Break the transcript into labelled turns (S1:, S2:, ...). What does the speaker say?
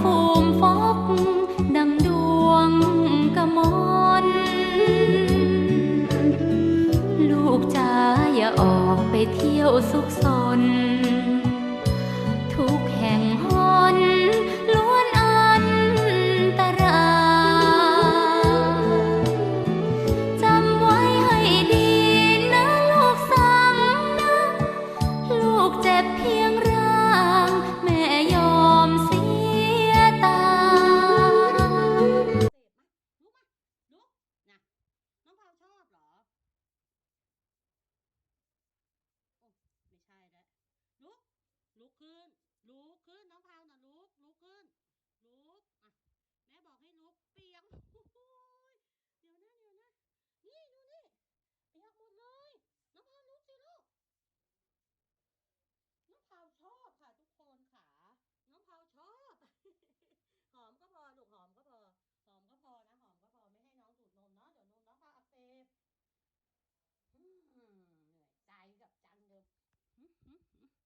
S1: ฟูมฟอกดัดวงกระมอน ลูกจ๋าอย่า
S2: ออกไปเที่ยวสุขสน ขึ้น ลุกขึ้นน้องพาวน่ะลุก ลุกขึ้น ลุก อะ แม่บอกให้ลุก เปียกโอ้ยเดี๋ยวนะเดี๋ยวนะ นี่ดูนี่เปียกหมดเลย น้องพาวลุกสิลูก น้องพาวชอบค่ะทุกคนค่ะ น้องพาวชอบ หอมก็พอลูกหอมก็พอ หอมก็พอนะ หอมก็พอไม่ให้น้องดูดนมเนาะ เดี๋ยวนมน้องพาวอักเสบเหนื่อยใจกับจังเลยหึหึหึ